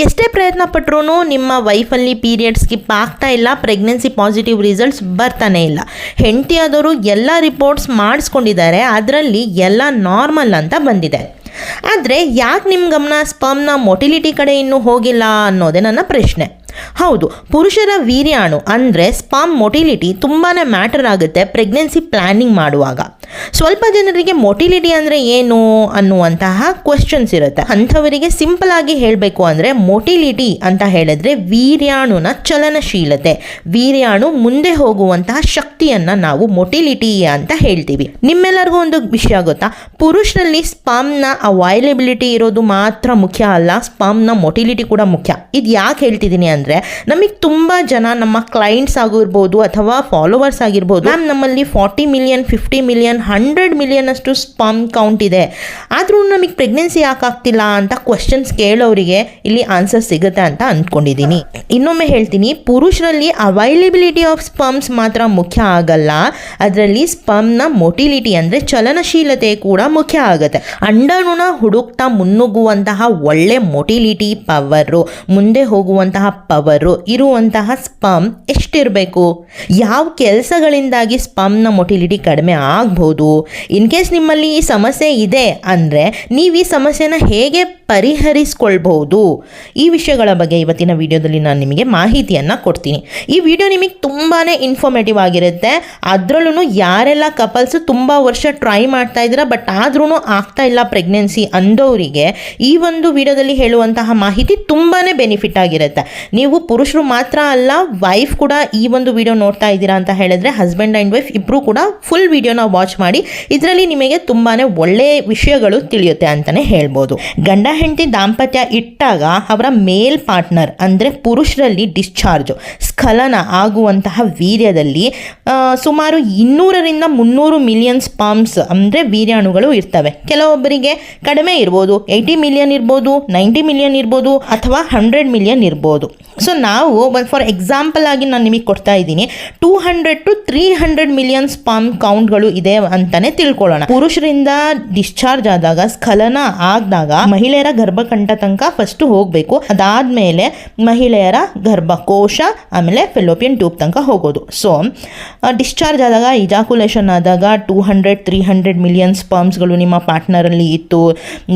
ಎಷ್ಟೇ ಪ್ರಯತ್ನ ಪಟ್ಟರೂ ನಿಮ್ಮ ವೈಫಲ್ಲಿ ಪೀರಿಯಡ್ ಸ್ಕಿಪ್ ಆಗ್ತಾ ಇಲ್ಲ, ಪ್ರೆಗ್ನೆನ್ಸಿ ಪಾಸಿಟಿವ್ ರಿಸಲ್ಟ್ಸ್ ಬರ್ತಾನೆ ಇಲ್ಲ. ಹೆಂಡತಿಯಾದವರು ಎಲ್ಲ ರಿಪೋರ್ಟ್ಸ್ ಮಾಡಿಸ್ಕೊಂಡಿದ್ದಾರೆ, ಅದರಲ್ಲಿ ಎಲ್ಲ ನಾರ್ಮಲ್ ಅಂತ ಬಂದಿದೆ. ಆದರೆ ಯಾಕೆ ನಿಮ್ಮ ಗಮನ ಸ್ಪಮ್ನ ಮೊಟಿಲಿಟಿ ಕಡೆ ಇನ್ನೂ ಹೋಗಿಲ್ಲ ಅನ್ನೋದೇ ನನ್ನ ಪ್ರಶ್ನೆ. ಹೌದು, ಪುರುಷರ ವೀರ್ಯಾಣು ಅಂದರೆ ಸ್ಪಮ್ ಮೊಟಿಲಿಟಿ ತುಂಬಾ ಮ್ಯಾಟರ್ ಆಗುತ್ತೆ ಪ್ರೆಗ್ನೆನ್ಸಿ ಪ್ಲ್ಯಾನಿಂಗ್ ಮಾಡುವಾಗ. ಸ್ವಲ್ಪ ಜನರಿಗೆ ಮೊಟಿಲಿಟಿ ಅಂದರೆ ಏನು ಅನ್ನುವಂತಹ ಕ್ವಶನ್ಸ್ ಇರುತ್ತೆ. ಅಂಥವರಿಗೆ ಸಿಂಪಲ್ ಆಗಿ ಹೇಳಬೇಕು ಅಂದರೆ ಮೊಟಿಲಿಟಿ ಅಂತ ಹೇಳಿದ್ರೆ ವೀರ್ಯಾಣುನ ಚಲನಶೀಲತೆ. ವೀರ್ಯಾಣು ಮುಂದೆ ಹೋಗುವಂತಹ ಶಕ್ತಿಯನ್ನು ನಾವು ಮೊಟಿಲಿಟಿ ಅಂತ ಹೇಳ್ತೀವಿ. ನಿಮ್ಮೆಲ್ಲರಿಗೂ ಒಂದು ವಿಷಯ ಗೊತ್ತಾ? ಪುರುಷರಲ್ಲಿ ಸ್ಪಾಮ್ನ ಅವೈಲೆಬಿಲಿಟಿ ಇರೋದು ಮಾತ್ರ ಮುಖ್ಯ ಅಲ್ಲ ಸ್ಪಾಮ್ನ ಮೊಟಿಲಿಟಿ ಕೂಡ ಮುಖ್ಯ. ಇದು ಯಾಕೆ ಹೇಳ್ತಿದ್ದೀನಿ ಅಂದರೆ, ನಮಗೆ ತುಂಬ ಜನ ನಮ್ಮ ಕ್ಲೈಂಟ್ಸ್ ಆಗಿರ್ಬೋದು ಅಥವಾ ಫಾಲೋವರ್ಸ್ ಆಗಿರ್ಬೋದು, ಮ್ಯಾಮ್ ನಮ್ಮಲ್ಲಿ forty million fifty million hundred million ಅಷ್ಟು ಸ್ಪಮ್ ಕೌಂಟ್ ಇದೆ. ಆದರೂ ನಮಗೆ ಪ್ರೆಗ್ನೆನ್ಸಿ ಯಾಕೆ ಆಗ್ತಿಲ್ಲ ಅಂತ ಕ್ವಶನ್ಸ್ ಕೇಳೋರಿಗೆ ಇಲ್ಲಿ ಆನ್ಸರ್ ಸಿಗುತ್ತೆ ಅಂತ ಅಂದ್ಕೊಂಡಿದ್ದೀನಿ ಇನ್ನೊಮ್ಮೆ ಹೇಳ್ತೀನಿ, ಪುರುಷರಲ್ಲಿ ಅವೈಲೇಬಿಲಿಟಿ ಆಫ್ ಸ್ಪಮ್ಸ್ ಮಾತ್ರ ಮುಖ್ಯ ಆಗಲ್ಲ. ಅದರಲ್ಲಿ ಸ್ಪಮ್ನ ಮೊಟಿಲಿಟಿ ಅಂದರೆ ಚಲನಶೀಲತೆ ಕೂಡ ಮುಖ್ಯ ಆಗುತ್ತೆ. ಅಂಡಾಣುನ ಹುಡುಕ್ತಾ ಮುನ್ನುಗ್ಗುವಂತಹ ಒಳ್ಳೆ ಮೊಟಿಲಿಟಿ ಪವರು ಮುಂದೆ ಹೋಗುವಂತಹ ಪವರು ಇರುವಂತಹ ಸ್ಪಮ್ ಎಷ್ಟಿರಬೇಕು? ಯಾವ ಕೆಲಸಗಳಿಂದಾಗಿ ಸ್ಪಮ್ನ ಮೊಟಿಲಿಟಿ ಕಡಿಮೆ ಆಗ್ಬೋದು? ಇನ್ ಕೇಸ್ ನಿಮ್ಮಲ್ಲಿ ಈ ಸಮಸ್ಯೆ ಇದೆ ಅಂದರೆ ನೀವು ಈ ಸಮಸ್ಯೆನ ಹೇಗೆ ಪರಿಹರಿಸ್ಕೊಳ್ಬಹುದು? ಈ ವಿಷಯಗಳ ಬಗ್ಗೆ ಇವತ್ತಿನ ವಿಡಿಯೋದಲ್ಲಿ ನಾನು ನಿಮಗೆ ಮಾಹಿತಿಯನ್ನು ಕೊಡ್ತೀನಿ. ಈ ವಿಡಿಯೋ ನಿಮಗೆ ತುಂಬಾ ಇನ್ಫಾರ್ಮೇಟಿವ್ ಆಗಿರುತ್ತೆ. ಅದರಲ್ಲೂ ಯಾರೆಲ್ಲ ಕಪಲ್ಸ್ ತುಂಬ ವರ್ಷ ಟ್ರೈ ಮಾಡ್ತಾ ಇದ್ದೀರಾ ಬಟ್ ಆದ್ರೂ ಆಗ್ತಾ ಇಲ್ಲ ಪ್ರೆಗ್ನೆನ್ಸಿ ಅಂದವರಿಗೆ ಈ ಒಂದು ವಿಡಿಯೋದಲ್ಲಿ ಹೇಳುವಂತಹ ಮಾಹಿತಿ ತುಂಬಾ ಬೆನಿಫಿಟ್ ಆಗಿರುತ್ತೆ. ನೀವು ಪುರುಷರು ಮಾತ್ರ ಅಲ್ಲ ವೈಫ್ ಕೂಡ ಈ ಒಂದು ವಿಡಿಯೋ ನೋಡ್ತಾ ಇದ್ದೀರಾ ಅಂತ ಹೇಳಿದ್ರೆ ಹಸ್ಬೆಂಡ್ ಆ್ಯಂಡ್ ವೈಫ್ ಇಬ್ಬರು ಕೂಡ ಫುಲ್ ವಿಡಿಯೋನ ವಾಚ್ ಮಾಡಿ ಇದರಲ್ಲಿ ನಿಮಗೆ ತುಂಬಾ ಒಳ್ಳೆಯ ವಿಷಯಗಳು ತಿಳಿಯುತ್ತೆ ಅಂತಲೇ ಹೇಳ್ಬೋದು. ಗಂಡ ಹೆಂಡತಿ ದಾಂಪತ್ಯ ಇಟ್ಟಾಗ ಅವರ ಮೇಲ್ ಪಾರ್ಟ್ನರ್ ಅಂದರೆ ಪುರುಷರಲ್ಲಿ ಡಿಸ್ಚಾರ್ಜ್, ಸ್ಖಲನ ಆಗುವಂತಹ ವೀರ್ಯದಲ್ಲಿ ಸುಮಾರು ಇನ್ನೂರರಿಂದ ಮುನ್ನೂರು ಮಿಲಿಯನ್ ಸ್ಪಾಮ್ಸ್ ಅಂದರೆ ವೀರ್ಯಾಣುಗಳು ಇರ್ತವೆ. ಕೆಲವೊಬ್ಬರಿಗೆ ಕಡಿಮೆ ಇರ್ಬೋದು. ಏಯ್ಟಿ ಮಿಲಿಯನ್ ಇರ್ಬೋದು ನೈಂಟಿ ಮಿಲಿಯನ್ ಇರ್ಬೋದು ಅಥವಾ ಹಂಡ್ರೆಡ್ ಮಿಲಿಯನ್ ಇರ್ಬೋದು. ಸೊ ನಾವು ಫಾರ್ ಎಕ್ಸಾಂಪಲ್ ಆಗಿ ನಾನು ನಿಮಗೆ ಕೊಡ್ತಾ ಇದ್ದೀನಿ. Two hundred to three hundred million sperm ಕೌಂಟ್ಗಳು ಇದೆ ಅಂತಾನೆ ತಿಳ್ಕೊಳ್ಳೋಣ. ಪುರುಷರಿಂದ ಡಿಸ್ಚಾರ್ಜ್ ಆದಾಗ, ಸ್ಖಲನ ಆದಾಗ ಮಹಿಳೆಯರ ಗರ್ಭಕಂಠ ತನಕ ಫಸ್ಟ್ ಹೋಗಬೇಕು. ಅದಾದ್ಮೇಲೆ ಮಹಿಳೆಯರ ಗರ್ಭಕೋಶ, ಆಮೇಲೆ ಫೆಲೋಪಿಯನ್ ಟ್ಯೂಬ್ ತನಕ ಹೋಗೋದು. ಸೊ ಡಿಸ್ಚಾರ್ಜ್ ಆದಾಗ ಇಜಾಕುಲೇಷನ್ ಆದಾಗ two hundred three hundred million ಸ್ಪರ್ಮ್ಸ್ಗಳು ನಿಮ್ಮ ಪಾರ್ಟ್ನರಲ್ಲಿ ಇತ್ತು,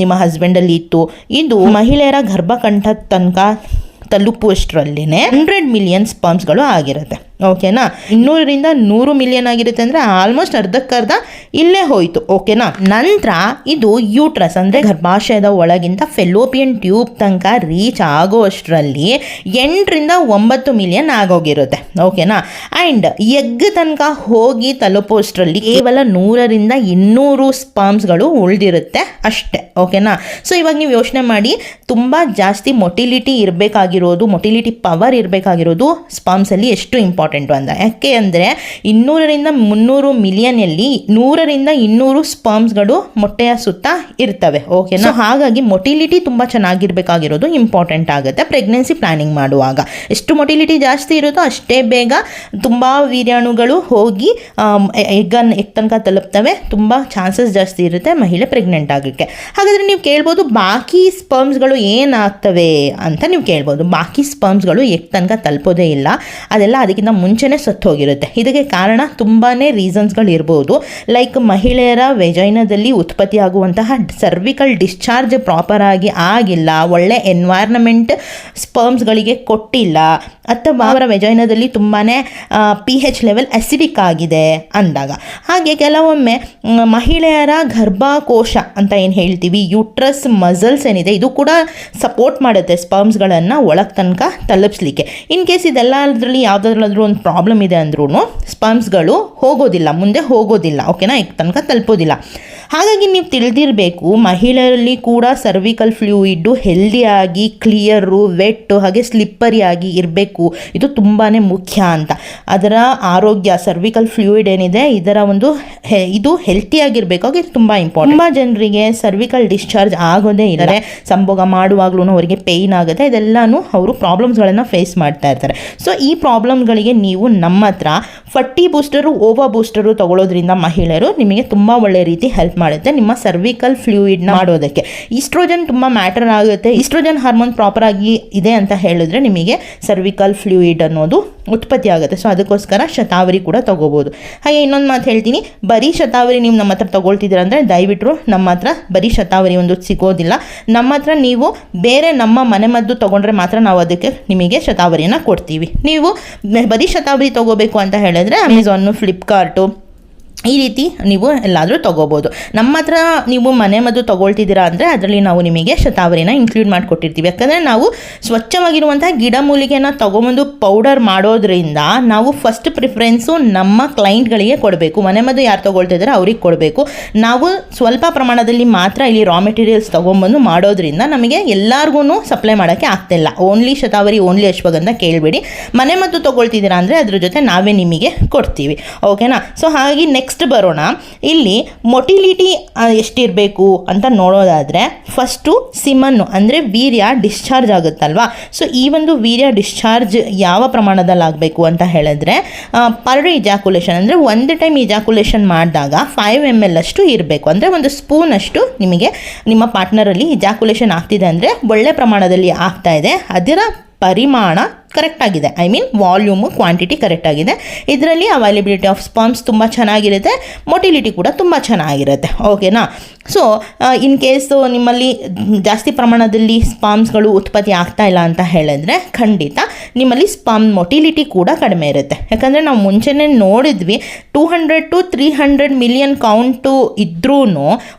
ನಿಮ್ಮ ಹಸ್ಬೆಂಡಲ್ಲಿ ಇತ್ತು. ಇದು ಮಹಿಳೆಯರ ಗರ್ಭಕಂಠ ತನಕ ತಲುಪುವಷ್ಟರಲ್ಲಿನೇ ಹಂಡ್ರೆಡ್ ಮಿಲಿಯನ್ ಸ್ಪರ್ಮ್ಸ್ಗಳು ಆಗಿರುತ್ತೆ. ಓಕೆನಾ? ಇನ್ನೂರರಿಂದ ನೂರು ಮಿಲಿಯನ್ ಆಗಿರುತ್ತೆ ಅಂದರೆ ಆಲ್ಮೋಸ್ಟ್ ಅರ್ಧಕ್ಕರ್ಧ ಇಲ್ಲೇ ಹೋಯಿತು, ಓಕೆನಾ? ನಂತರ ಇದು ಯೂಟ್ರಸ್ ಅಂದರೆ ಗರ್ಭಾಶಯದ ಒಳಗಿಂತ ಫೆಲೋಪಿಯನ್ ಟ್ಯೂಬ್ ತನಕ ರೀಚ್ ಆಗೋ ಅಷ್ಟರಲ್ಲಿ ಎಂಟರಿಂದ ಒಂಬತ್ತು ಮಿಲಿಯನ್ ಆಗೋಗಿರುತ್ತೆ, ಓಕೆನಾ? ಆ್ಯಂಡ್ ಎಗ್ ತನಕ ಹೋಗಿ ತಲುಪೋಷ್ಟರಲ್ಲಿ ಕೇವಲ ನೂರರಿಂದ ಇನ್ನೂರು ಸ್ಪಾಮ್ಸ್ಗಳು ಉಳಿದಿರುತ್ತೆ ಅಷ್ಟೇ, ಓಕೆನಾ? ಸೊ ಇವಾಗ ನೀವು ಯೋಚನೆ ಮಾಡಿ, ತುಂಬ ಜಾಸ್ತಿ ಮೊಟಿಲಿಟಿ ಇರಬೇಕಾಗಿರೋದು ಮೊಟಿಲಿಟಿ ಪವರ್ ಇರಬೇಕಾಗಿರೋದು ಸ್ಪಾಮ್ಸಲ್ಲಿ ಎಷ್ಟು ಇಂಪಾರ್ಟೆಂಟು ಅಂತ. ಯಾಕೆ ಅಂದರೆ ಇನ್ನೂರರಿಂದ ಮುನ್ನೂರು ಮಿಲಿಯನಲ್ಲಿ ನೂರರಿಂದ ಇನ್ನೂರು ಸ್ಪರ್ಮ್ಸ್ಗಳು ಮೊಟ್ಟೆಯ ಸುತ್ತ ಇರ್ತವೆ ಓಕೆನಾ ಹಾಗಾಗಿ ಮೊಟಿಲಿಟಿ ತುಂಬ ಚೆನ್ನಾಗಿರಬೇಕಾಗಿರೋದು ಇಂಪಾರ್ಟೆಂಟ್ ಆಗುತ್ತೆ ಪ್ರೆಗ್ನೆನ್ಸಿ ಪ್ಲಾನಿಂಗ್ ಮಾಡುವಾಗ. ಎಷ್ಟು ಮೊಟಿಲಿಟಿ ಜಾಸ್ತಿ ಇರುತ್ತೋ ಅಷ್ಟೇ ಬೇಗ ತುಂಬ ವೀರ್ಯಾಣುಗಳು ಹೋಗಿ ಎಗ್ಗನ್ನು ಎಗ್ ತನಕ ತಲುಪ್ತವೆ, ತುಂಬ ಚಾನ್ಸಸ್ ಜಾಸ್ತಿ ಇರುತ್ತೆ ಮಹಿಳೆ ಪ್ರೆಗ್ನೆಂಟ್ ಆಗೋಕ್ಕೆ ಹಾಗಾದರೆ ನೀವು ಕೇಳ್ಬೋದು ಬಾಕಿ ಸ್ಪರ್ಮ್ಸ್ಗಳು ಏನಾಗ್ತವೆ ಅಂತ ನೀವು ಕೇಳ್ಬೋದು. ಬಾಕಿ ಸ್ಪರ್ಮ್ಸ್ಗಳು ಎಗ್ ತನಕ ತಲುಪೋದೇ ಇಲ್ಲ, ಅದೆಲ್ಲ ಅದಕ್ಕಿಂತ ಮುಂಚೆನೇ ಸತ್ತೋಗಿರುತ್ತೆ. ಇದಕ್ಕೆ ಕಾರಣ ತುಂಬಾ ರೀಸನ್ಸ್ಗಳಿರ್ಬೋದು. ಲೈಕ್ ಮಹಿಳೆಯರ ವೆಜೈನದಲ್ಲಿ ಉತ್ಪತ್ತಿ ಆಗುವಂತಹ ಸರ್ವಿಕಲ್ ಡಿಸ್ಚಾರ್ಜ್ ಪ್ರಾಪರ್ ಆಗಿ ಆಗಿಲ್ಲ, ಒಳ್ಳೆ ಎನ್ವೈರ್ನಮೆಂಟ್ ಸ್ಪರ್ಮ್ಸ್ಗಳಿಗೆ ಕೊಟ್ಟಿಲ್ಲ, ಅಥವಾ ಅವರ ವೆಜೈನದಲ್ಲಿ ತುಂಬಾ ಪಿ ಹೆಚ್ ಲೆವೆಲ್ ಅಸಿಡಿಕ್ ಆಗಿದೆ ಅಂದಾಗ. ಹಾಗೆ ಕೆಲವೊಮ್ಮೆ ಮಹಿಳೆಯರ ಗರ್ಭಕೋಶ ಅಂತ ಏನು ಹೇಳ್ತೀವಿ ಯೂಟ್ರಸ್ ಮಸಲ್ಸ್ ಏನಿದೆ, ಇದು ಕೂಡ ಸಪೋರ್ಟ್ ಮಾಡುತ್ತೆ ಸ್ಪರ್ಮ್ಸ್ಗಳನ್ನು ಒಳಗೆ ತನಕ ತಲುಪಿಸ್ಲಿಕ್ಕೆ. ಇನ್ ಕೇಸ್ ಇದೆಲ್ಲ ಅದರಲ್ಲಿ ಯಾವುದಾದ್ರೂ ಒಂದು ಪ್ರಾಬ್ಲಮ್ ಇದೆ ಅಂದ್ರೂ ಸ್ಪರ್ಮ್ಸ್ಗಳು ಹೋಗೋದಿಲ್ಲ ಮುಂದೆ ಹೋಗೋದಿಲ್ಲ ಓಕೆನಾ ಈಗ ತನಕ ತಲುಪೋದಿಲ್ಲ. ಹಾಗಾಗಿ ನೀವು ತಿಳಿದಿರಬೇಕು ಮಹಿಳೆಯರಲ್ಲಿ ಕೂಡ ಸರ್ವಿಕಲ್ ಫ್ಲೂಯಿಡ್ಡು ಹೆಲ್ದಿಯಾಗಿ ಕ್ಲಿಯರು ವೆಟ್ಟು ಹಾಗೆ ಸ್ಲಿಪ್ಪರಿ ಆಗಿ ಇರಬೇಕು. ಇದು ತುಂಬಾ ಮುಖ್ಯ ಅಂತ. ಅದರ ಆರೋಗ್ಯ ಸರ್ವಿಕಲ್ ಫ್ಲೂಯಿಡ್ ಏನಿದೆ ಇದರ ಒಂದು ಇದು ಹೆಲ್ತಿಯಾಗಿರಬೇಕು ಹಾಗೆ ತುಂಬ ಇಂಪಾರ್ಟೆಂಟ್ ತುಂಬ ಜನರಿಗೆ ಸರ್ವಿಕಲ್ ಡಿಸ್ಚಾರ್ಜ್ ಆಗೋದೇ ಇದ್ದಾರೆ ಸಂಭೋಗ ಮಾಡುವಾಗ್ಲೂ ಅವರಿಗೆ ಪೇಯ್ನ್ ಆಗುತ್ತೆ. ಇದೆಲ್ಲನೂ ಅವರು ಪ್ರಾಬ್ಲಮ್ಸ್ಗಳನ್ನು ಫೇಸ್ ಮಾಡ್ತಾ ಇರ್ತಾರೆ. ಸೊ ಈ ಪ್ರಾಬ್ಲಮ್ಗಳಿಗೆ ನೀವು ನಮ್ಮ ಹತ್ರ ಫಟ್ಟಿ ಬೂಸ್ಟರು ಓವಾ ಬೂಸ್ಟರು ತಗೊಳ್ಳೋದ್ರಿಂದ ಮಹಿಳೆಯರು ನಿಮಗೆ ತುಂಬ ಒಳ್ಳೆ ರೀತಿ ಹೆಲ್ಪ್ ಮಾಡುತ್ತೆ ನಿಮ್ಮ ಸರ್ವಿಕಲ್ ಫ್ಲೂಯಿಡ್ನ ಮಾಡೋದಕ್ಕೆ. ಈಸ್ಟ್ರೋಜನ್ ತುಂಬ ಮ್ಯಾಟರ್ ಆಗುತ್ತೆ. ಈಸ್ಟ್ರೋಜನ್ ಹಾರ್ಮೋನ್ ಪ್ರಾಪರ್ ಆಗಿ ಇದೆ ಅಂತ ಹೇಳಿದ್ರೆ ನಿಮಗೆ ಸರ್ವಿಕಲ್ ಫ್ಲೂಯಿಡ್ ಅನ್ನೋದು ಉತ್ಪತ್ತಿ ಆಗುತ್ತೆ. ಸೊ ಅದಕ್ಕೋಸ್ಕರ ಶತಾವರಿ ಕೂಡ ತಗೋಬೋದು. ಹಾಗೆ ಇನ್ನೊಂದು ಮಾತು ಹೇಳ್ತೀನಿ. ಬರೀ ಶತಾವರಿ ನೀವು ನಮ್ಮ ಹತ್ರ ತೊಗೊಳ್ತಿದ್ದೀರ ಅಂದರೆ ದಯವಿಟ್ಟು ನಮ್ಮ ಹತ್ರ ಬರೀ ಶತಾವರಿ ಒಂದು ಸಿಗೋದಿಲ್ಲ. ನಮ್ಮ ಹತ್ರ ನೀವು ಬೇರೆ ನಮ್ಮ ಮನೆಮದ್ದು ತೊಗೊಂಡ್ರೆ ಮಾತ್ರ ನಾವು ಅದಕ್ಕೆ ನಿಮಗೆ ಶತಾವರಿಯನ್ನು ಕೊಡ್ತೀವಿ. ನೀವು ಬರೀ ಶತಾವರಿ ತಗೋಬೇಕು ಅಂತ ಹೇಳಿದ್ರೆ ಅಮೆಝಾನು ಫ್ಲಿಪ್ಕಾರ್ಟು ಈ ರೀತಿ ನೀವು ಎಲ್ಲಾದರೂ ತೊಗೋಬೋದು. ನಮ್ಮ ಹತ್ರ ನೀವು ಮನೆ ಮದ್ದು ತೊಗೊಳ್ತಿದ್ದೀರಾ ಅಂದರೆ ಅದರಲ್ಲಿ ನಾವು ನಿಮಗೆ ಶತಾವರಿನ ಇನ್ಕ್ಲೂಡ್ ಮಾಡಿಕೊಟ್ಟಿರ್ತೀವಿ. ಯಾಕಂದರೆ ನಾವು ಸ್ವಚ್ಛವಾಗಿರುವಂಥ ಗಿಡಮೂಲಿಕೆನ ತೊಗೊಂಬಂದು ಪೌಡರ್ ಮಾಡೋದ್ರಿಂದ ನಾವು ಫಸ್ಟ್ ಪ್ರಿಫರೆನ್ಸು ನಮ್ಮ ಕ್ಲೈಂಟ್ಗಳಿಗೆ ಕೊಡಬೇಕು. ಮನೆ ಮದ್ದು ಯಾರು ತೊಗೊಳ್ತಿದ್ದಾರೆ ಅವ್ರಿಗೆ ಕೊಡಬೇಕು. ನಾವು ಸ್ವಲ್ಪ ಪ್ರಮಾಣದಲ್ಲಿ ಮಾತ್ರ ಇಲ್ಲಿ ರಾ ಮೆಟೀರಿಯಲ್ಸ್ ತೊಗೊಂಬಂದು ಮಾಡೋದ್ರಿಂದ ನಮಗೆ ಎಲ್ಲರಿಗೂ ಸಪ್ಲೈ ಮಾಡೋಕ್ಕೆ ಆಗ್ತಿಲ್ಲ ಓನ್ಲಿ ಶತಾವರಿ ಓನ್ಲಿ ಅಶ್ವಗಂಧ ಕೇಳಬೇಡಿ. ಮನೆ ಮದ್ದು ತೊಗೊಳ್ತಿದ್ದೀರಾ ಅಂದರೆ ಅದ್ರ ಜೊತೆ ನಾವೇ ನಿಮಗೆ ಕೊಡ್ತೀವಿ. ಓಕೆನಾ ಸೊ ಹಾಗಾಗಿ ನೆಕ್ಸ್ಟ್ ಬರೋಣ. ಇಲ್ಲಿ ಮೊಟಿಲಿಟಿ ಎಷ್ಟಿರಬೇಕು ಅಂತ ನೋಡೋದಾದರೆ ಫಸ್ಟು ಸಿಮನ್ನು ಅಂದರೆ ವೀರ್ಯ ಡಿಸ್ಚಾರ್ಜ್ ಆಗುತ್ತಲ್ವಾ? ಸೊ ಈ ಒಂದು ವೀರ್ಯ ಡಿಸ್ಚಾರ್ಜ್ ಯಾವ ಪ್ರಮಾಣದಲ್ಲಿ ಆಗಬೇಕು ಅಂತ ಹೇಳಿದ್ರೆ ಪರ್ ಇಜಾಕುಲೇಷನ್ ಅಂದರೆ ಒಂದು ಟೈಮ್ ಇಜಾಕುಲೇಷನ್ ಮಾಡಿದಾಗ ಫೈವ್ ಎಂ ಎಲ್ ಅಷ್ಟು ಇರಬೇಕು. ಅಂದರೆ ಒಂದು ಸ್ಪೂನ್ ಅಷ್ಟು ನಿಮಗೆ ನಿಮ್ಮ ಪಾರ್ಟ್ನರಲ್ಲಿ ಇಜಾಕುಲೇಷನ್ ಆಗ್ತಿದೆ ಅಂದರೆ ಒಳ್ಳೆ ಪ್ರಮಾಣದಲ್ಲಿ ಆಗ್ತಾ ಇದೆ. ಅದರ ಪರಿಮಾಣ ಕರೆಕ್ಟ್ ಆಗಿದೆ. I mean volume quantity correct ಆಗಿದೆ. ಇದರಲ್ಲಿ ಅವೈಲಬಿಲಿಟಿ ಆಫ್ ಸ್ಪರ್ಮ್ಸ್ ತುಂಬ ಚೆನ್ನಾಗಿರುತ್ತೆ. ಮೊಟಿಲಿಟಿ ಕೂಡ ತುಂಬ ಚೆನ್ನಾಗಿರುತ್ತೆ. ಓಕೆನಾ ಸೊ ಇನ್ ಕೇಸು ನಿಮ್ಮಲ್ಲಿ ಜಾಸ್ತಿ ಪ್ರಮಾಣದಲ್ಲಿ ಸ್ಪಾಮ್ಸ್ಗಳು ಉತ್ಪತ್ತಿ ಆಗ್ತಾ ಇಲ್ಲ ಅಂತ ಹೇಳಿದ್ರೆ ಖಂಡಿತ ನಿಮ್ಮಲ್ಲಿ ಸ್ಪಾಮ್ ಮೊಟಿಲಿಟಿ ಕೂಡ ಕಡಿಮೆ ಇರುತ್ತೆ. ಯಾಕಂದರೆ ನಾವು ಮುಂಚೆನೇ ನೋಡಿದ್ವಿ two hundred to three hundred million count ಇದ್ರೂ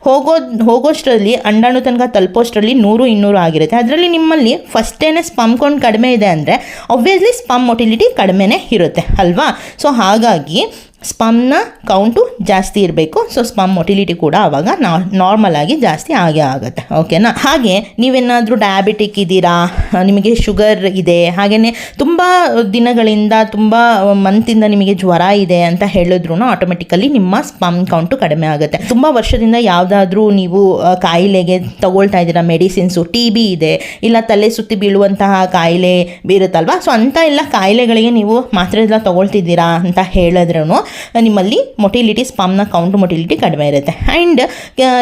ಹೋಗೋ, ಹೋಗೋಷ್ಟರಲ್ಲಿ, ಅಂಡಾಣು ತನಕ ತಲುಪೋಷ್ಟರಲ್ಲಿ ನೂರು, ಇನ್ನೂರು ಆಗಿರುತ್ತೆ. ಅದರಲ್ಲಿ ನಿಮ್ಮಲ್ಲಿ ಫಸ್ಟೇನೆ ಸ್ಪಮ್ ಕೌಂಟ್ ಕಡಿಮೆ ಇದೆ ಅಂದರೆ ಆಬ್ವಿಯಸ್ಲಿ ಸ್ಪಮ್ ಮೊಟಿಲಿಟಿ ಕಡಿಮೆನೇ ಇರುತ್ತೆ ಅಲ್ವಾ? ಸೊ ಹಾಗಾಗಿ ಸ್ಪಮ್ನ ಕೌಂಟು ಜಾಸ್ತಿ ಇರಬೇಕು. ಸೊ ಸ್ಪಮ್ ಮೊಟಿಲಿಟಿ ಕೂಡ ಆವಾಗ ನಾರ್ಮಲ್ ಆಗಿ ಜಾಸ್ತಿ ಆಗೇ ಆಗುತ್ತೆ. ಓಕೆನಾ ಹಾಗೆ ನೀವೇನಾದರೂ ಡಯಾಬಿಟಿಕ್ ಇದ್ದೀರಾ? ನಿಮಗೆ ಶುಗರ್ ಇದೆ. ಹಾಗೆಯೇ ತುಂಬ ದಿನಗಳಿಂದ ತುಂಬ ಮಂತಿಂದ ನಿಮಗೆ ಜ್ವರ ಇದೆ ಅಂತ ಹೇಳಿದ್ರು ಆಟೋಮೆಟಿಕಲಿ ನಿಮ್ಮ ಸ್ಪಮ್ ಕೌಂಟು ಕಡಿಮೆ ಆಗುತ್ತೆ. ತುಂಬ ವರ್ಷದಿಂದ ಯಾವುದಾದ್ರೂ ನೀವು ಕಾಯಿಲೆಗೆ ತಗೊಳ್ತಾ ಇದ್ದೀರಾ? ಮೆಡಿಸಿನ್ಸು ಟಿ ಬಿ ಇದೆ. ಇಲ್ಲ ತಲೆ ಸುತ್ತಿ ಬೀಳುವಂತಹ ಕಾಯಿಲೆ ಬೀರುತ್ತಲ್ವಾ ಸೊ ಅಂಥ ಎಲ್ಲ ಕಾಯಿಲೆಗಳಿಗೆ ನೀವು ಮಾತ್ರೆ ಎಲ್ಲ ತಗೊಳ್ತಿದ್ದೀರಾ ಅಂತ ಹೇಳಿದ್ರೂ ನಿಮ್ಮಲ್ಲಿ ಮೊಟಿಲಿಟಿ ಸ್ಪಾಮ್ನ ಕೌಂಟ್ ಮೊಟಿಲಿಟಿ ಕಡಿಮೆ ಇರುತ್ತೆ. ಆ್ಯಂಡ್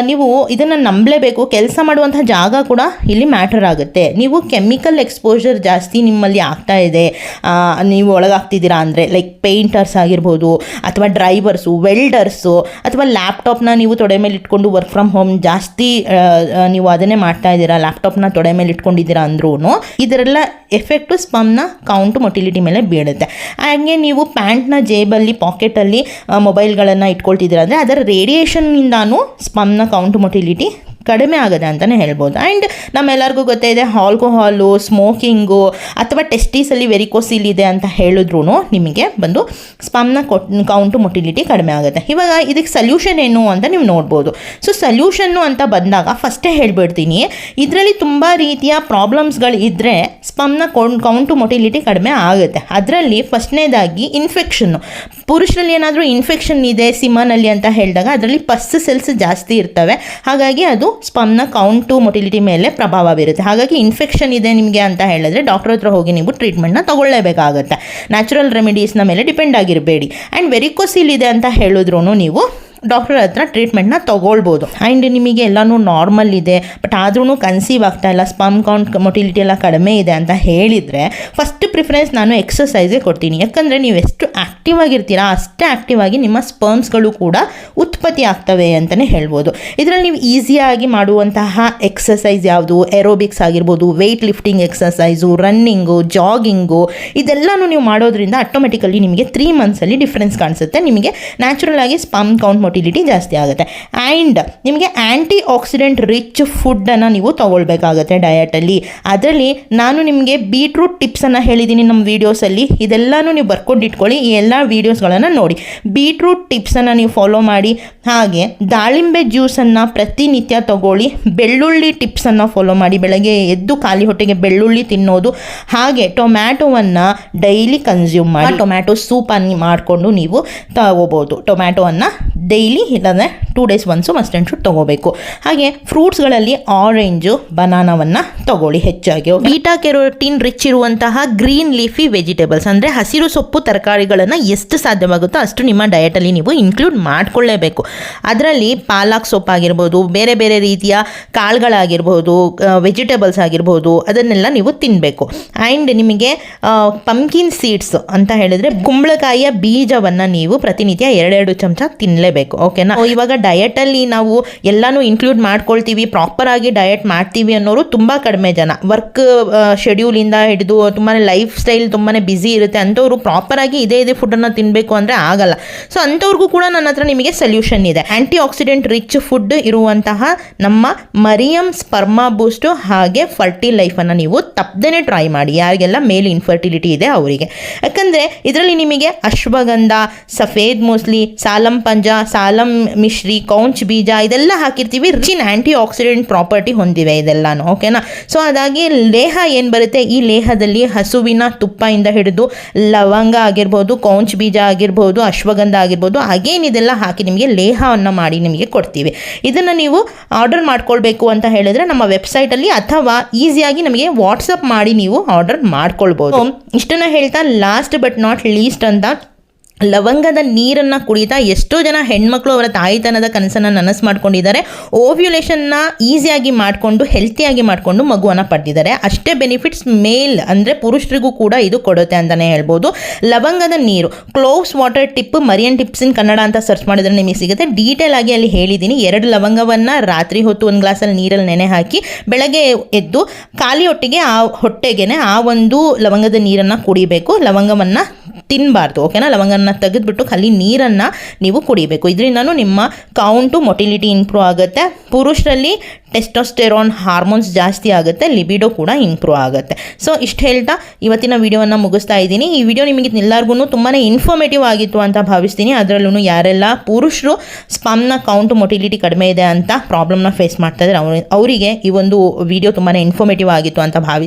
ನೀವು ಇದನ್ನು ನಂಬಲೇಬೇಕು. ಕೆಲಸ ಮಾಡುವಂಥ ಜಾಗ ಕೂಡ ಇಲ್ಲಿ ಮ್ಯಾಟರ್ ಆಗುತ್ತೆ. ನೀವು ಕೆಮಿಕಲ್ ಎಕ್ಸ್ಪೋಜರ್ ಜಾಸ್ತಿ ನಿಮ್ಮಲ್ಲಿ ಆಗ್ತಾ ಇದೆ. ನೀವು ಒಳಗಾಗ್ತಿದ್ದೀರಾ ಅಂದರೆ ಲೈಕ್ ಪೇಂಟರ್ಸ್ ಆಗಿರ್ಬೋದು, ಅಥವಾ ಡ್ರೈವರ್ಸು ವೆಲ್ಡರ್ಸು ಅಥವಾ ಲ್ಯಾಪ್ಟಾಪ್ನ ನೀವು ತೊಡೆ ಮೇಲೆ ಇಟ್ಕೊಂಡು ವರ್ಕ್ ಫ್ರಮ್ ಹೋಮ್ ಜಾಸ್ತಿ ನೀವು ಅದನ್ನೇ ಮಾಡ್ತಾ ಇದ್ದೀರಾ ಲ್ಯಾಪ್ಟಾಪ್ನ ತೊಡೆ ಮೇಲೆ ಇಟ್ಕೊಂಡಿದ್ದೀರಾ ಅಂದ್ರೂ ಇದರೆಲ್ಲ ಎಫೆಕ್ಟು ಸ್ಪಮ್ನ ಕೌಂಟ್ ಮೊಟಿಲಿಟಿ ಮೇಲೆ ಬೀಳುತ್ತೆ. ಹಾಗೆ ನೀವು ಪ್ಯಾಂಟ್ನ ಜೇಬಲ್ಲಿ ಪಾಕೆಟಲ್ಲಿ ಮೊಬೈಲ್ಗಳನ್ನು ಇಟ್ಕೊಳ್ತಿದ್ದೀರ ಅಂದರೆ ಅದರ ರೇಡಿಯೇಷನ್ನಿಂದಾನು ಸ್ಪಮ್ನ ಕೌಂಟ್ ಮೊಟಿಲಿಟಿ ಕಡಿಮೆ ಆಗದೆ ಅಂತಲೇ ಹೇಳ್ಬೋದು. ಆ್ಯಂಡ್ ನಮ್ಮೆಲ್ಲರಿಗೂ ಗೊತ್ತೇ ಇದೆ ಆಲ್ಕೋಹಾಲು ಸ್ಮೋಕಿಂಗು ಅಥವಾ ಟೆಸ್ಟೀಸಲ್ಲಿ ವೆರಿಕೋಸಿಲ್ ಇದೆ ಅಂತ ಹೇಳಿದ್ರು ನಿಮಗೆ ಬಂದು ಸ್ಪಮ್ನ ಕೊಟ್ ಕೌಂಟು ಮೊಟಿಲಿಟಿ ಕಡಿಮೆ ಆಗುತ್ತೆ. ಇವಾಗ ಇದಕ್ಕೆ ಸಲ್ಯೂಷನ್ ಏನು ಅಂತ ನೀವು ನೋಡ್ಬೋದು. ಸೊ ಸಲ್ಯೂಷನ್ನು ಅಂತ ಬಂದಾಗ ಫಸ್ಟೇ ಹೇಳ್ಬಿಡ್ತೀನಿ, ಇದರಲ್ಲಿ ತುಂಬ ರೀತಿಯ ಪ್ರಾಬ್ಲಮ್ಸ್ಗಳು ಇದ್ದರೆ ಸ್ಪಮ್ನ ಕೌಂಟು ಮೊಟಿಲಿಟಿ ಕಡಿಮೆ ಆಗುತ್ತೆ. ಅದರಲ್ಲಿ ಫಸ್ಟ್ನೇದಾಗಿ ಇನ್ಫೆಕ್ಷನ್ನು ಪುರುಷರಲ್ಲಿ ಏನಾದರೂ ಇನ್ಫೆಕ್ಷನ್ ಇದೆ ಸಿಮನಲ್ಲಿ ಅಂತ ಹೇಳಿದಾಗ ಅದರಲ್ಲಿ ಪಸ್ ಸೆಲ್ಸ್ ಜಾಸ್ತಿ ಇರ್ತವೆ. ಹಾಗಾಗಿ ಅದು ಸ್ಪಮ್ನ ಕೌಂಟು ಮೊಟಿಲಿಟಿ ಮೇಲೆ ಪ್ರಭಾವ ಬೀರುತ್ತೆ. ಹಾಗಾಗಿ ಇನ್ಫೆಕ್ಷನ್ ಇದೆ ನಿಮಗೆ ಅಂತ ಹೇಳಿದ್ರೆ ಡಾಕ್ಟರ್ ಹತ್ರ ಹೋಗಿ ನೀವು ಟ್ರೀಟ್ಮೆಂಟ್ನ ತಗೊಳ್ಳೇಬೇಕಾಗುತ್ತೆ. ನ್ಯಾಚುರಲ್ ರೆಮಿಡೀಸ್ನ ಮೇಲೆ ಡಿಪೆಂಡ್ ಆಗಿರಬೇಡಿ. ಆ್ಯಂಡ್ ವೆರಿಕೋಸಿಲ್ ಇದೆ ಅಂತ ಹೇಳಿದ್ರು ನೀವು ಡಾಕ್ಟರ್ ಹತ್ರ ಟ್ರೀಟ್ಮೆಂಟ್ನ ತೊಗೊಳ್ಬೋದು. ಆ್ಯಂಡ್ ನಿಮಗೆ ಎಲ್ಲನೂ ನಾರ್ಮಲ್ ಇದೆ ಬಟ್ ಆದ್ರೂ ಕನ್ಸೀವ್ ಆಗ್ತಾ ಇಲ್ಲ ಸ್ಪಮ್ ಕೌಂಟ್ ಮೊಟಿಲಿಟಿ ಎಲ್ಲ ಕಡಿಮೆ ಇದೆ ಅಂತ ಹೇಳಿದರೆ ಫಸ್ಟ್ ಪ್ರಿಫರೆನ್ಸ್ ನಾನು ಎಕ್ಸಸೈಸೇ ಕೊಡ್ತೀನಿ. ಯಾಕಂದರೆ ನೀವು ಎಷ್ಟು ಆ್ಯಕ್ಟಿವ್ ಆಗಿರ್ತೀರಾ, ಅಷ್ಟೇ ಆ್ಯಕ್ಟಿವ್ ಆಗಿ ನಿಮ್ಮ ಸ್ಪರ್ಮ್ಸ್ಗಳು ಕೂಡ ಉತ್ಪತ್ತಿ ಆಗ್ತವೆ ಅಂತಲೇ ಹೇಳ್ಬೋದು. ಇದರಲ್ಲಿ ನೀವು ಈಸಿಯಾಗಿ ಮಾಡುವಂತಹ ಎಕ್ಸಸೈಸ್ ಯಾವುದು? ಎರೋಬಿಕ್ಸ್ ಆಗಿರ್ಬೋದು weight lifting exercise running jogging ಇದೆಲ್ಲನೂ ನೀವು ಮಾಡೋದ್ರಿಂದ ಆಟೋಮೆಟಿಕಲಿ ನಿಮಗೆ ತ್ರೀ ಮಂತ್ಸಲ್ಲಿ ಡಿಫ್ರೆನ್ಸ್ ಕಾಣಿಸುತ್ತೆ. ನಿಮಗೆ ನ್ಯಾಚುರಲ್ ಆಗಿ ಸ್ಪಮ್ ಕೌಂಟ್ ಮೊಟಿಲಿಟಿ ಜಾಸ್ತಿ ಆಗುತ್ತೆ. ಆ್ಯಂಡ್ ನಿಮಗೆ ಆ್ಯಂಟಿ ಆಕ್ಸಿಡೆಂಟ್ ರಿಚ್ ಫುಡ್ಡನ್ನು ನೀವು ತೊಗೊಳ್ಬೇಕಾಗತ್ತೆ ಡಯಟಲ್ಲಿ ಅದರಲ್ಲಿ ನಾನು ನಿಮಗೆ ಬೀಟ್ರೂಟ್ ಟಿಪ್ಸನ್ನು ಹೇಳಿದ್ದೀನಿ ನಮ್ಮ ವೀಡಿಯೋಸಲ್ಲಿ ಇದೆಲ್ಲನೂ ನೀವು ಬರ್ಕೊಂಡು ಇಟ್ಕೊಳ್ಳಿ, ಈ ಎಲ್ಲ ವೀಡಿಯೋಸ್ಗಳನ್ನು ನೋಡಿ. ಬೀಟ್ರೂಟ್ ಟಿಪ್ಸನ್ನು ನೀವು ಫಾಲೋ ಮಾಡಿ. ಹಾಗೆ ದಾಳಿಂಬೆ ಜ್ಯೂಸನ್ನು ಪ್ರತಿನಿತ್ಯ ತಗೊಳ್ಳಿ, ಬೆಳ್ಳುಳ್ಳಿ ಟಿಪ್ಸನ್ನು ಫಾಲೋ ಮಾಡಿ. ಬೆಳಗ್ಗೆ ಎದ್ದು ಖಾಲಿ ಹೊಟ್ಟೆಗೆ ಬೆಳ್ಳುಳ್ಳಿ ತಿನ್ನೋದು. ಹಾಗೆ ಟೊಮ್ಯಾಟೋವನ್ನು ಡೈಲಿ ಕನ್ಸ್ಯೂಮ್ ಮಾಡಿ. ಟೊಮ್ಯಾಟೊ ಸೂಪನ್ನು ಮಾಡಿಕೊಂಡು ನೀವು ತಗೋಬೋದು. ಟೊಮ್ಯಾಟೊವನ್ನು ಡೈಲಿ ಇಲ್ಲಾಂದರೆ two days once must and should ತೊಗೋಬೇಕು. ಹಾಗೆ ಫ್ರೂಟ್ಸ್ಗಳಲ್ಲಿ ಆರೆಂಜು ಬನಾನವನ್ನು ತೊಗೊಳ್ಳಿ ಹೆಚ್ಚಾಗಿ ಬೀಟಾ ಕೆರೋಟಿನ್ ರಿಚ್ ಇರುವಂತಹ ಗ್ರೀನ್ ಲೀಫಿ ವೆಜಿಟೇಬಲ್ಸ್ ಅಂದರೆ ಹಸಿರು ಸೊಪ್ಪು ತರಕಾರಿಗಳನ್ನು ಎಷ್ಟು ಸಾಧ್ಯವಾಗುತ್ತೋ ಅಷ್ಟು ನಿಮ್ಮ ಡಯಟಲ್ಲಿ ನೀವು ಇನ್ಕ್ಲೂಡ್ ಮಾಡಿಕೊಳ್ಳೇಬೇಕು. ಅದರಲ್ಲಿ ಪಾಲಕ್ ಸೊಪ್ಪಾಗಿರ್ಬೋದು ಬೇರೆ ಬೇರೆ ರೀತಿಯ ಕಾಳುಗಳಾಗಿರ್ಬೋದು ವೆಜಿಟೇಬಲ್ಸ್ ಆಗಿರ್ಬೋದು, ಅದನ್ನೆಲ್ಲ ನೀವು ತಿನ್ನಬೇಕು ಆ್ಯಂಡ್ ನಿಮಗೆ ಪಂಕಿನ್ ಸೀಡ್ಸ್ ಅಂತ ಹೇಳಿದರೆ ಕುಂಬಳಕಾಯಿಯ ಬೀಜವನ್ನು ನೀವು ಪ್ರತಿನಿತ್ಯ ಎರಡೆರಡು ಚಮಚ ತಿನ್ನಲೇಬೇಕು ಓಕೆನಾ ಇವಾಗ ಡಯಟಲ್ಲಿ ನಾವು ಎಲ್ಲಾನು ಇನ್ಕ್ಲೂಡ್ ಮಾಡ್ಕೊಳ್ತೀವಿ ಪ್ರಾಪರ್ ಆಗಿ ಡಯಟ್ ಮಾಡ್ತೀವಿ ಅನ್ನೋರು ತುಂಬ ಕಡಿಮೆ ಜನ. ವರ್ಕ್ ಶೆಡ್ಯೂಲಿಂದ ಹಿಡಿದು ತುಂಬಾ ಲೈಫ್ ಸ್ಟೈಲ್ ತುಂಬಾ ಬ್ಯುಸಿ ಇರುತ್ತೆ, ಅಂಥವ್ರು ಪ್ರಾಪರ್ ಆಗಿ ಇದೇ ಇದೇ ಫುಡ್ಡನ್ನು ತಿನ್ನಬೇಕು ಅಂದರೆ ಆಗಲ್ಲ. ಸೊ ಅಂಥವ್ರಿಗೂ ಕೂಡ ನನ್ನ ಹತ್ರ ನಿಮಗೆ ಸೊಲ್ಯೂಷನ್ ಇದೆ. ಆ್ಯಂಟಿ ಆಕ್ಸಿಡೆಂಟ್ ರಿಚ್ ಫುಡ್ ಇರುವಂತಹ ನಮ್ಮ ಮರಿಯಂ ಸ್ಪರ್ಮಾ ಬೂಸ್ಟು ಹಾಗೆ ಫರ್ಟಿ ಲೈಫನ್ನು ನೀವು ತಪ್ಪದೇ ಟ್ರೈ ಮಾಡಿ. ಯಾರಿಗೆಲ್ಲ ಮೇಲ್ ಇನ್ಫರ್ಟಿಲಿಟಿ ಇದೆ ಅವರಿಗೆ. ಯಾಕಂದರೆ ಇದರಲ್ಲಿ ನಿಮಗೆ ಅಶ್ವಗಂಧ, ಸಫೇದ್ ಮೂಸ್ಲಿ ಸಾಲಂ ಪಂಜ ಸಾಲಂ ಮಿಶ್ರಿ, ಕೌಂಚ್ ಬೀಜ, ಇದೆಲ್ಲ ಹಾಕಿರ್ತೀವಿ. ರಿಚಿನ್ ಆ್ಯಂಟಿ ಆಕ್ಸಿಡೆಂಟ್ ಪ್ರಾಪರ್ಟಿ ಹೊಂದಿವೆ ಇದೆಲ್ಲಾನು, ಓಕೆನಾ? ಸೊ ಅದಾಗಿ ಲೇಹ ಏನು ಬರುತ್ತೆ? ಈ ಲೇಹದಲ್ಲಿ ಹಸುವಿನ ತುಪ್ಪದಿಂದ ಹಿಡಿದು ಲವಂಗ ಆಗಿರ್ಬೋದು, ಕೌಂಚ್ ಬೀಜ ಆಗಿರ್ಬೋದು, ಅಶ್ವಗಂಧ ಆಗಿರ್ಬೋದು ಅಗೇನ್ ಇದೆಲ್ಲ ಹಾಕಿ ನಿಮಗೆ ಲೇಹವನ್ನು ಮಾಡಿ ನಿಮಗೆ ಕೊಡ್ತೀವಿ. ಇದನ್ನು ನೀವು ಆರ್ಡರ್ ಮಾಡ್ಕೊಳ್ಬೇಕು ಅಂತ ಹೇಳಿದ್ರೆ ನಮ್ಮ ವೆಬ್ಸೈಟಲ್ಲಿ ಅಥವಾ ಈಸಿಯಾಗಿ ನಮಗೆ ವಾಟ್ಸಪ್ ಮಾಡಿ ನೀವು ಆರ್ಡರ್ ಮಾಡ್ಕೊಳ್ಬೋದು. ಇಷ್ಟನ್ನು ಹೇಳ್ತಾ ಲಾಸ್ಟ್ ಬಟ್ ನಾಟ್ ಲೀಸ್ಟ್ ಅಂತ ಲವಂಗದ ನೀರನ್ನು ಕುಡಿತಾ ಎಷ್ಟೋ ಜನ ಹೆಣ್ಮಕ್ಳು ಅವರ ತಾಯಿತನದ ಕನಸನ್ನು ನನಸು ಮಾಡ್ಕೊಂಡಿದ್ದಾರೆ. ಓವ್ಯುಲೇಷನ್ನ ಈಸಿಯಾಗಿ ಮಾಡಿಕೊಂಡು ಹೆಲ್ತಿಯಾಗಿ ಮಾಡಿಕೊಂಡು ಮಗುವನ್ನು ಪಡೆದಿದ್ದಾರೆ. ಅಷ್ಟೇ ಬೆನಿಫಿಟ್ಸ್ ಮೇಲ್ ಅಂದರೆ ಪುರುಷರಿಗೂ ಕೂಡ ಇದು ಕೊಡುತ್ತೆ ಅಂತಲೇ ಹೇಳ್ಬೋದು. ಲವಂಗದ ನೀರು cloves water tip Marian tips in Kannada ಅಂತ ಸರ್ಚ್ ಮಾಡಿದ್ರೆ ನಿಮಗೆ ಸಿಗುತ್ತೆ. ಡೀಟೇಲ್ ಆಗಿ ಅಲ್ಲಿ ಹೇಳಿದ್ದೀನಿ. ಎರಡು ಲವಂಗವನ್ನು ರಾತ್ರಿ ಹೊತ್ತು ಒಂದು ಗ್ಲಾಸಲ್ಲಿ ನೀರಲ್ಲಿ ನೆನೆ ಹಾಕಿ, ಬೆಳಗ್ಗೆ ಎದ್ದು ಖಾಲಿ ಹೊಟ್ಟೆಗೆ ಆ ಹೊಟ್ಟೆಗೆ ಆ ಒಂದು ಲವಂಗದ ನೀರನ್ನು ಕುಡಿಬೇಕು. ಲವಂಗವನ್ನು ತಿನ್ನಬಾರ್ದು ಓಕೆನಾ ಲವಂಗನ ತೆಗೆದ್ಬಿಟ್ಟು ಖಾಲಿ ನೀರನ್ನು ನೀವು ಕುಡಿಬೇಕು. ಇದರಿಂದನೂ ನಿಮ್ಮ ಕೌಂಟು ಮೊಟಿಲಿಟಿ ಇಂಪ್ರೂವ್ ಆಗುತ್ತೆ. ಪುರುಷರಲ್ಲಿ ಟೆಸ್ಟೋಸ್ಟೆರಾನ್ ಹಾರ್ಮೋನ್ಸ್ ಜಾಸ್ತಿ ಆಗುತ್ತೆ ಲಿಬಿಡೋ ಕೂಡ ಇಂಪ್ರೂವ್ ಆಗುತ್ತೆ. ಸೊ ಇಷ್ಟು ಹೇಳ್ತಾ ಇವತ್ತಿನ ವಿಡಿಯೋವನ್ನು ಮುಗಿಸ್ತಾ ಇದ್ದೀನಿ. ಈ ವಿಡಿಯೋ ನಿಮಗೆ ಎಲ್ಲರಿಗೂ ತುಂಬಾ ಇನ್ಫಾರ್ಮೇಟಿವ್ ಆಗಿತ್ತು ಅಂತ ಭಾವಿಸ್ತೀನಿ. ಅದರಲ್ಲೂ ಯಾರೆಲ್ಲ ಪುರುಷರು ಸ್ಪಮ್ನ ಕೌಂಟ್ ಮೊಟಿಲಿಟಿ ಕಡಿಮೆ ಇದೆ ಅಂತ ಪ್ರಾಬ್ಲಮ್ನ ಫೇಸ್ ಮಾಡ್ತಾ ಇದ್ದಾರೆ ಅವರಿಗೆ ಈ ಒಂದು ವಿಡಿಯೋ ತುಂಬಾ ಇನ್ಫಾರ್ಮೇಟಿವ್ ಆಗಿತ್ತು ಅಂತ ಭಾವಿ